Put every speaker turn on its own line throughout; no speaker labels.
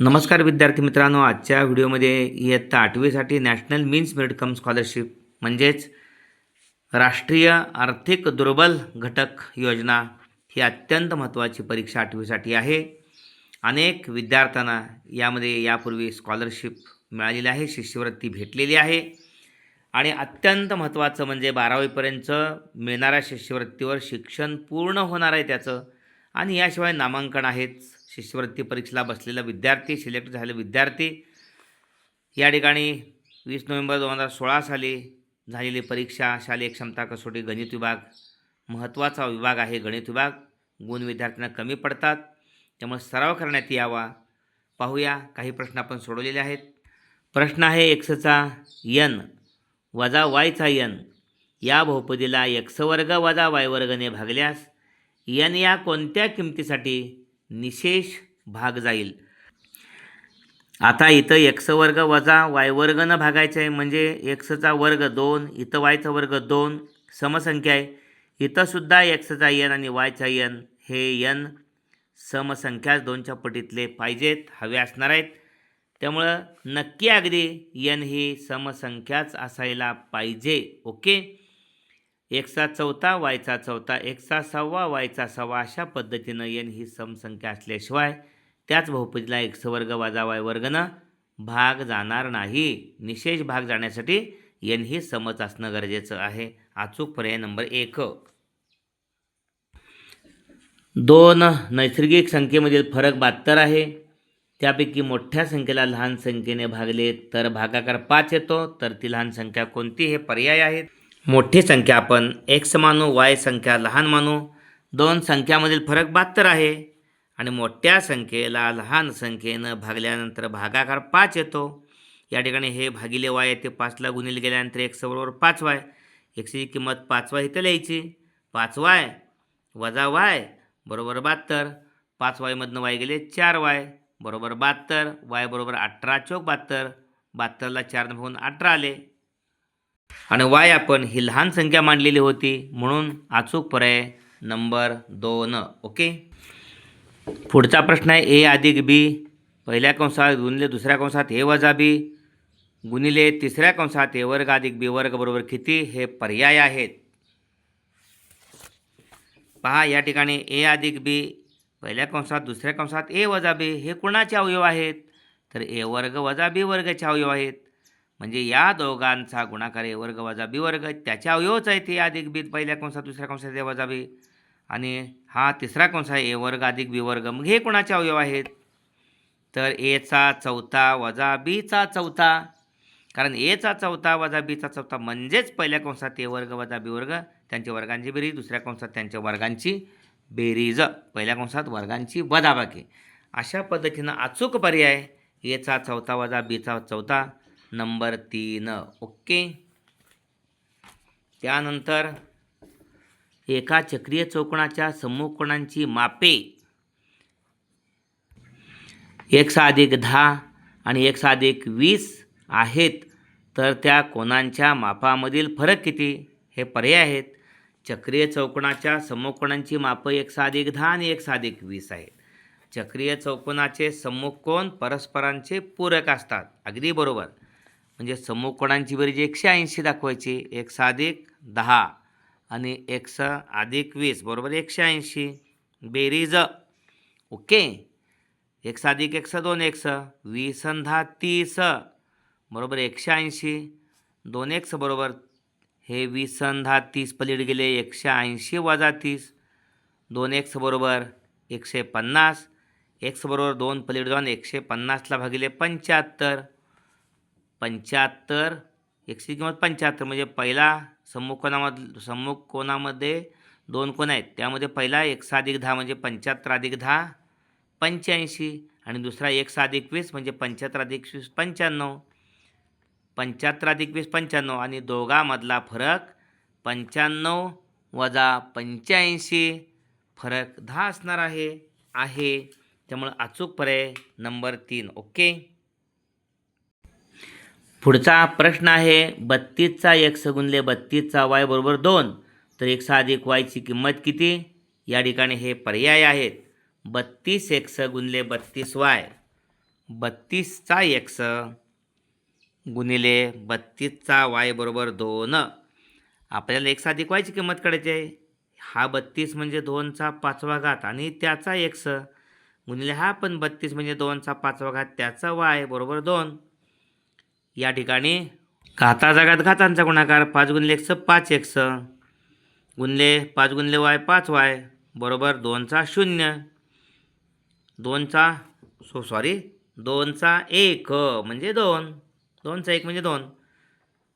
नमस्कार विद्यार्थी मित्रांनो आजच्या व्हिडिओमध्ये इयत्ता आठवीसाठी national means merit cum scholarship म्हणजेच राष्ट्रीय आर्थिक दुर्बल घटक योजना ही अत्यंत महत्त्वाची परीक्षा आठवीसाठी आहे. अनेक विद्यार्थ्यांना यामध्ये यापूर्वी स्कॉलरशिप मिळालेली आहे शिष्यवृत्ती भेटलेली आहे. आणि अत्यंत महत्त्वाचं म्हणजे बारावीपर्यंत मिळणाऱ्या शिष्यवृत्तीवर शिक्षण पूर्ण होणार आहे त्याचं. आणि याशिवाय नामांकन आहेच. शिष्यवृत्ती परीक्षेला बसलेला विद्यार्थी सिलेक्ट झालेले विद्यार्थी. या ठिकाणी वीस नोव्हेंबर दोन हजार सोळा साली झालेली परीक्षा शालेय क्षमता कसोटी गणित विभाग महत्त्वाचा विभाग आहे गणित विभाग. गुण विद्यार्थ्यांना कमी पडतात. त्यामुळे सराव करण्यात यावा. पाहूया काही प्रश्न आपण सोडवलेले आहेत. प्रश्न आहे एक्सचा यन वजा वायचा यन या बहुपदीला एक्स वर्ग वजा वाय वर्गने भागल्यास यन या कोणत्या किमतीसाठी निशेष भाग जाईल. आता इथं एक्स वर्ग वजा वाय वर्गनं भागायचं आहे म्हणजे एक्सचा वर्ग दोन इथं वायचा वर्ग दोन समसंख्या आहे. इथंसुद्धा एक्सचा यन आणि वायचा यन हे यन समसंख्याच दोनच्या पटीतले पाहिजेत हवे असणार आहेत. त्यामुळं नक्की अगदी यन ही समसंख्याच असायला पाहिजे ओके? एकचा चौथा वायचा चौथा एकचा सव्वा वायचा सहावा अशा पद्धतीनं येन ही समसंख्या असल्याशिवाय त्याच बहुपदीला एक्स वर्ग वजा वाय वर्गनं भाग जाणार नाही. निशेष भाग जाण्यासाठी येन ही समज असणं गरजेचं आहे. अचूक पर्याय नंबर एक. दोन नैसर्गिक संख्येमधील फरक बहात्तर आहे. त्यापैकी मोठ्या संख्येला लहान संख्येने भागले तर भागाकार पाच येतो. तर ती लहान संख्या कोणती हे पर्याय आहेत. मोठी संख्या आपण एक्स मानू वाय संख्या लहान मानू. दोन संख्यामधील फरक बहात्तर आहे. आणि मोठ्या संख्येला लहान संख्येनं भागल्यानंतर भागाकार पाच येतो. या ठिकाणी हे भागिले वाय येते पाचला गुणिले गेल्यानंतर एक्स बरोबर पाच वाय. एक्सची किंमत पाच वाय इथं लिहायची. पाच वाय वजा वाय बरोबर बहात्तर. पाच वायमधनं वाय गेले चार वाय बरोबर बहात्तर. वाय बरोबर अठरा चौक बहात्तर. बहात्तरला चारनं भागून अठरा आले. आणि वाय आपण ही लहान संख्या मांडलेली होती. म्हणून अचूक पर्याय नंबर दोन. ओके? पुढचा प्रश्न आहे ए अधिक बी. पहिल्या कंसात गुणिले दुसऱ्या कंसात ए वजा बी. गुणिले तिसऱ्या कंसात ए वर्ग अधिक बी वर्ग बरोबर किती? हे पर्याय आहेत. पहा या ठिकाणी ए अधिक बी पहिल्या कंसात दुसऱ्या कंसात ए वजा बी हे कुणाचे अवयव आहेत? तर ए वर्ग वजा बी वर्गाचे अवयव आहेत. म्हणजे या दोघांचा गुणाकार ए वर्ग वजा बी वर्ग त्याचे अवयवच आहेत ते अधिक बी पहिल्या कंसात दुसऱ्या कंसात ए वजा बी. आणि हा तिसरा कंस आहे ए वर्ग अधिक बी वर्ग. मग हे कोणाचे अवयव आहेत? तर एचा चौथा वजा बीचा चौथा. कारण एचा चौथा वजा बीचा चौथा म्हणजेच पहिल्या कंसात ए वर्ग वजा बी वर्ग त्यांच्या वर्गांची बेरीज दुसऱ्या कंसात त्यांच्या वर्गांची बेरीज. पहिल्या कंसात वर्गांची वजाबाकी. अशा पद्धतीनं अचूक पर्याय एचा चौथा वजा बीचा चौथा. नंबर तीन. ओके? त्यानंतर एका चक्रीय चौकोनाच्या सम्मुख कोणांची मापे. एक अधिक दहा आणि एक साधिक वीस आहेत. तर त्या कोणांच्या मापामधील फरक किती? हे पर्याय आहेत. चक्रीय चौकोनाच्या सम्मुख मापं एक साधिक दहा आणि एक साधिक वीस आहेत. चक्रीय चौकोनाचे सम्मुख कोण परस्परांचे पूरक असतात. अगदी बरोबर. म्हणजे सम्मुख बरी बेरीज एकशे ऐंशी दाखवायची एकशे अधिक दहा आणि एक्स अधिक वीस बरोबर एकशे ऐंशी. बेरीज ओके एक्स अधिक एक्स दोन एक्स वीस अन दहा तीस. बरोबर एकशे ऐंशी. दोन एक्स बरोबर. हे वीस अन दहा तीस पलीड गेले एकशे ऐंशी वजा तीस. दोन एक्स बरोबर एकशे पन्नास. एक्स बरोबर दोन पलीड जाऊन एकशे पन्नासला भागिले पंच्याहत्तर. पंच्याहत्तर एकशे किंमत पंच्याहत्तर म्हणजे पहिला सम्मुख कोणामध सम्मुख कोणामध्ये दोन कोण आहेत? त्यामध्ये पहिला एकशे अधिक दहा म्हणजे पंच्याहत्तर अधिक दहा पंच्याऐंशी. आणि दुसरा एक अधिक वीस म्हणजे पंच्याहत्तर अधिक वीस पंच्याण्णव. पंच्याहत्तर अधिक वीस पंच्याण्णव आणि दोघांमधला फरक पंच्याण्णव वजा पंच्याऐंशी. फरक दहा असणार आहे आहे. त्यामुळं अचूक पर्याय नंबर तीन. ओके? पुढचा प्रश्न आहे बत्तीसचा एक्स गुणले बत्तीसचा वाय बरोबर दोन. तर एक अधिक वायची किंमत किती? या ठिकाणी हे पर्याय आहेत. बत्तीस एक्स गुणले बत्तीस वाय. बत्तीसचा एक्स गुणिले बत्तीसचा वाय बरोबर दोन. आपल्याला एक अधिक वायची किंमत काढायची आहे. हा बत्तीस म्हणजे दोनचा पाचवा घात आणि त्याचा एक्स गुणिले हा पण बत्तीस म्हणजे दोनचा पाचवा घात त्याचा वाय बरोबर दोन. या ठिकाणी घाता जगात घातांचा गुणाकार पाच गुणले एक्स पाच एक्स गुणले पाच गुणले वाय पाच वाय. बरोबर दोनचा शून्य. दोनचा सो सॉरी दोनचा एक म्हणजे दोन. दोनचा एक म्हणजे दोन.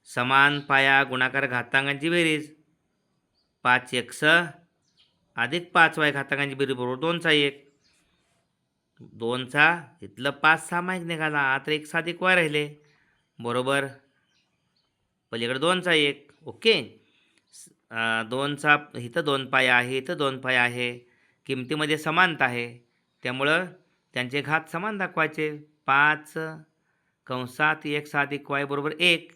समान पाया गुणाकार घातांकांची बेरीज. पाच एक्स अधिक पाच वाय घातांकांची बेरीज बरोबर दोनचा एक. दोनचा इथलं पाच सामायिक निघाला आता एक साधिक वाय राहिले. बरोबर? पलीकडे दोनचा एक. ओके. दोनचा इथं दोन पाय आहे इथं दोन पाय आहे. किमतीमध्ये समानता आहे. त्यामुळं त्यांचे घात समान दाखवायचे. पाच कंसात एक साधिक वाय बरोबर एक.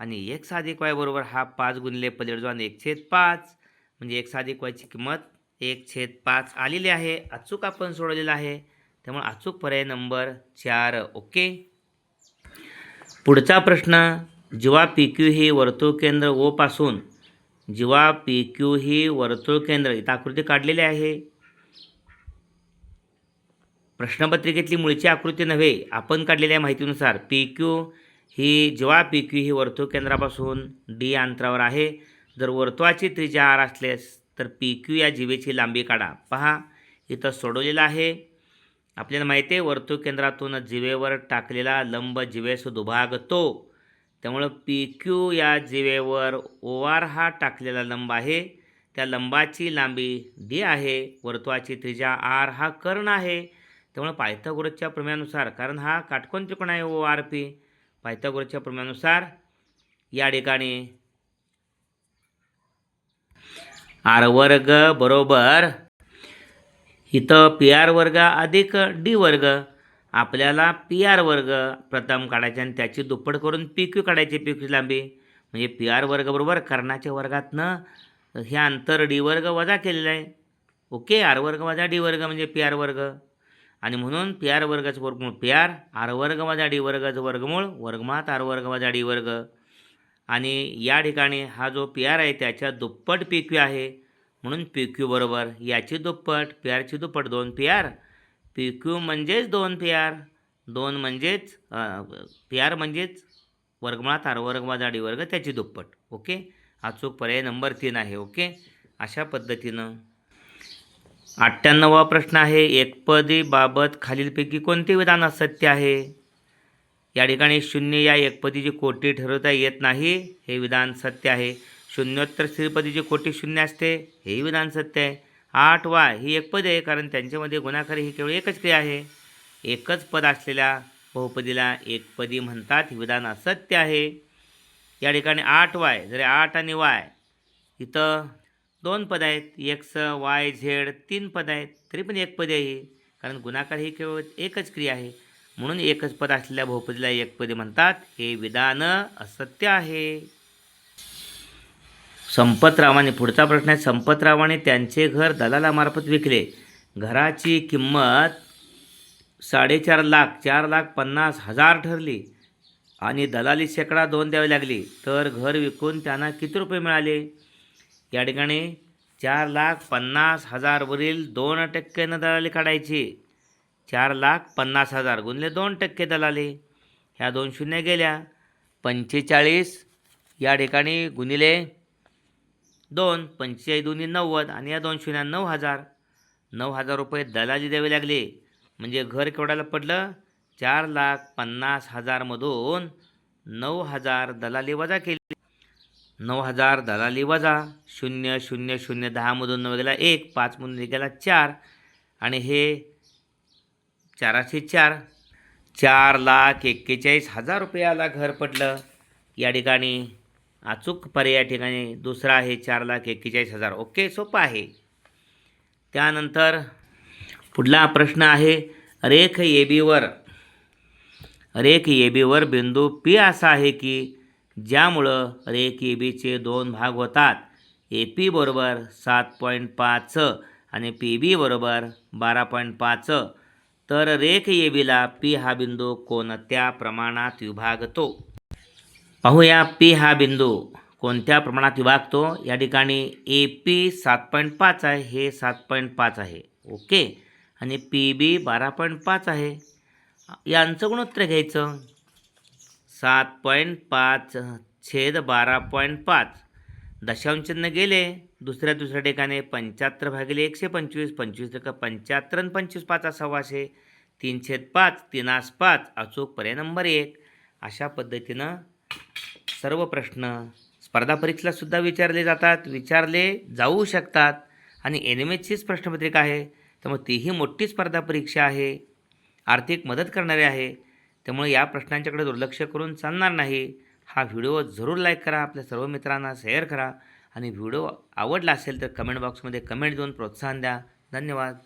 आणि एक साधिक वाय बरोबर हा पाच गुणले पलीकडे जाऊन एक छेद पाच. म्हणजे एक साधिक वायची किंमत एक छेद पाच आलेली आहे. अचूक आपण सोडवलेलं आहे. त्यामुळे अचूक पर्याय नंबर चार. ओके? पुढचा प्रश्न जिवा पी क्यू ही वर्तुळ केंद्र ओ पासून पी क्यू ही वर्तुळ केंद्र इथं आकृती काढलेली आहे. प्रश्नपत्रिकेतली मुळची आकृती नव्हे आपण काढलेल्या माहितीनुसार पी क्यू ही जिवा पी क्यू ही वर्तुळ केंद्रापासून डी अंतरावर आहे. जर वर्तुळाची त्रिज्या आर असल्यास तर पी क्यू या जीवेची लांबी काढा. पहा इथं सोडवलेलं आहे. आपल्याला माहिती आहे वर्तुळ केंद्रातून जिवेवर टाकलेला लंब जिवेस दुभागतो त्यामुळं पी क्यू या जिवेवर ओ आर हा टाकलेला लंब आहे. त्या लंबाची लांबी डी आहे. वर्तुळाची त्रिजा आर हा कर्ण आहे. त्यामुळे पायथागोरसच्या प्रमेयानुसार कारण हा काटकोन त्रिकोण आहे ओ आर पी पायथागोरसच्या प्रमेयानुसार या ठिकाणी आर वर्ग बरोबर इथं पी आर वर्ग अधिक डी वर्ग. आपल्याला पी आर वर्ग प्रथम काढायचे आणि त्याची दुप्पट करून पी क्यू काढायची पी क्यू लांबी. म्हणजे पी आर वर्गबरोबर कर्णाच्या वर्गातनं हे अंतर डी वर्ग वजा केलेलं आहे. ओके आर वर्ग वजा डी वर्ग म्हणजे पी आर वर्ग. आणि म्हणून पी आर वर्गाचं वर्गमूळ पी आर आर वर्ग वजा डी वर्गाचं वर्गमूळ वर्गमात आर वर्ग वजा डी वर्ग. आणि या ठिकाणी हा जो पी आर आहे त्याच्या दुप्पट पी क्यू आहे. म्हणून पी क्यू बरोबर. याची दुप्पट पी आरची दुप्पट दोन पी आर. पी क्यू म्हणजेच दोन पी आर. दोन म्हणजेच पी आर म्हणजेच वर्गमुळात आर वर्ग वजा वर्ग त्याची दुप्पट. ओके? हा चूक पर्याय नंबर तीन आहे ओके? अशा पद्धतीनं. अठ्ठ्याण्णवा प्रश्न आहे. एकपदी बाबत खालीलपैकी कोणते विधान असत्य आहे? या ठिकाणी शून्य या एकपदीची कोटी ठरवता येत नाही. हे विधान सत्य आहे. शून्योत्तर स्थिरपदीची कोटी शून्य असते हेही विधान सत्य आहे. आठ वाय ही एकपदी आहे कारण त्यांच्यामध्ये गुणाकारी ही केवळ एकच क्रिया आहे. एकच पद असलेल्या बहुपदीला एकपदी म्हणतात हे विधान असत्य आहे. या ठिकाणी आठ वाय जरी आठ आणि वाय इथं दोन पद आहेत. एक्स वाय झेड तीन पद आहेत. तरी पण एक पदी आहे कारण गुणाकार ही केवळ एकच क्रिया आहे. म्हणून एकच पद असलेल्या बहुपदीला एकपदी म्हणतात हे विधान असत्य आहे. संपतरावाने पुढचा प्रश्न आहे संपतरावाने त्यांचे घर दलालामार्फत विकले. घराची किंमत साडेचार लाख चार लाख पन्नास हजार ठरली. आणि दलाली शेकडा दोन द्यावी लागली. तर घर विकून त्यांना किती रुपये मिळाले? या ठिकाणी चार लाख पन्नास हजारवरील दोन टक्क्यानं दलाली काढायची. चार लाख पन्नास हजार गुणले दोन टक्के दलाली. ह्या दोन शून्य गेल्या. पंचेचाळीस या ठिकाणी गुणिले दोन पंचेचाळीस दोन्ही नव्वद आणि या दोन शून्य नऊ हजार. नऊ हजार रुपये दलाली द्यावे लागले. म्हणजे घर केवढ्याला पडलं? चार लाख पन्नास हजारमधून नऊ हजार दलाली वजा केली. नऊ हजार दलाली वजा शून्य शून्य शून्य दहामधून नऊ गेला एक पाचमधून गेला चार. आणि हे चाराशे चार. चार लाख एक्केचाळीस हजार रुपयाला घर पडलं. या ठिकाणी अचूक पर्याय या ठिकाणी दुसरा आहे चार लाख एक्केचाळीस हजार. ओके सोपं आहे. त्यानंतर पुढला प्रश्न आहे रेख ए बीवर. रेख ए बीवर बिंदू पी असा आहे की ज्यामुळं रेख ए बीचे दोन भाग होतात. ए पी बरोबर सात पॉईंट पाच आणि पी बी बरोबर बारा पॉईंट पाच. तर रेख येबीला पी हा बिंदू कोणत्या प्रमाणात विभागतो? पाहूया पी हा बिंदू. कोणत्या प्रमाणात विभागतो? या ठिकाणी ए पी सात पॉईंट पाच आहे हे सात पॉईंट पाच आहे. ओके? आणि पी बी बारा पॉईंट पाच आहे. यांचं गुणोत्तर घ्यायचं. सात पॉईंट पाच छेद बारा पॉईंट पाच. दशांशचिन्ह गेले. दुसऱ्या दुसऱ्या ठिकाणी पंच्याहत्तर भागिले एकशे पंचवीस. पंचवीस टक्का पंच्याहत्तर आणि पंचवीस पाच सव्वाशे तीन छेद पाच तीनास पाच. अचूक पर्याय नंबर एक. अशा पद्धतीनं सर्व प्रश्न स्पर्धा परीक्षेलासुद्धा विचारले जातात विचारले जाऊ शकतात. आणि एन एम एचचीच प्रश्नपत्रिका आहे. त्यामुळे तीही मोठी स्पर्धा परीक्षा आहे. आर्थिक मदत करणारी आहे. त्यामुळे या प्रश्नांच्याकडे दुर्लक्ष करून चालणार नाही. हा व्हिडिओ जरूर लाईक करा आपल्या सर्व मित्रांना शेअर करा. आणि व्हिडिओ आवडला असेल तर कमेंट बॉक्समध्ये कमेंट देऊन प्रोत्साहन द्या. धन्यवाद.